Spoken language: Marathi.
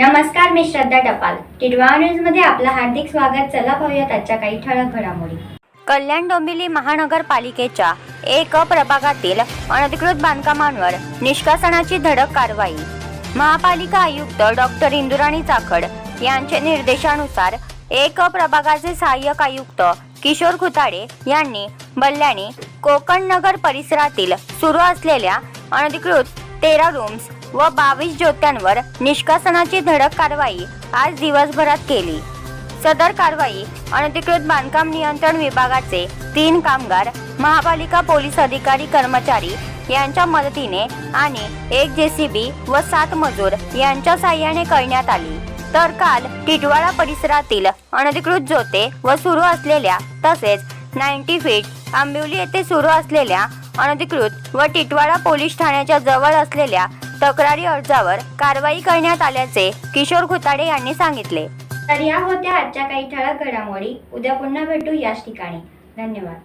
नमस्कार मी श्रद्धा टपाल. टिडवा न्यूजमध्ये आपलं हार्दिक स्वागत. चला पाहूयात आजच्या काही ठळक घडामोडी. कल्याण डोंबिवली महानगरपालिकेच्या एक प्रभागातील अनधिकृत बांधकामांवर निष्कासनाची धडक कारवाई. महापालिका आयुक्त डॉक्टर इंदुराणी चाखड यांच्या निर्देशानुसार एक प्रभागाचे सहाय्यक आयुक्त किशोर खुताडे यांनी बल्ल्याणी कोकण नगर परिसरातील सुरू असलेल्या अनधिकृत तेरा रूम्स व बावीस ज्योत्यांवर निष्कासनाची धडक कारवाई आज दिवसभरात केली. सदर कारवाई अनधिकृत बांधकाम नियंत्रण विभागाचे तीन कामगार महापालिका पोलीस अधिकारी कर्मचारी यांच्या मदतीने आणि एक जेसीबी व सात मजूर यांच्या साह्याने करण्यात आली. तर काल टिटवाळा परिसरातील अनधिकृत जोते व सुरू असलेल्या तसेच नाईन्टी फीट आंबिवली येथे सुरू असलेल्या अनधिकृत व टिटवाळा पोलीस ठाण्याच्या जवळ असलेल्या तक्रारी अर्जावर कारवाई करण्यात आल्याचे किशोर घुताडे यांनी सांगितले. तर या होत्या आजच्या काही ठळक घडामोडी. उद्या पुन्हा भेटू याच ठिकाणी. धन्यवाद.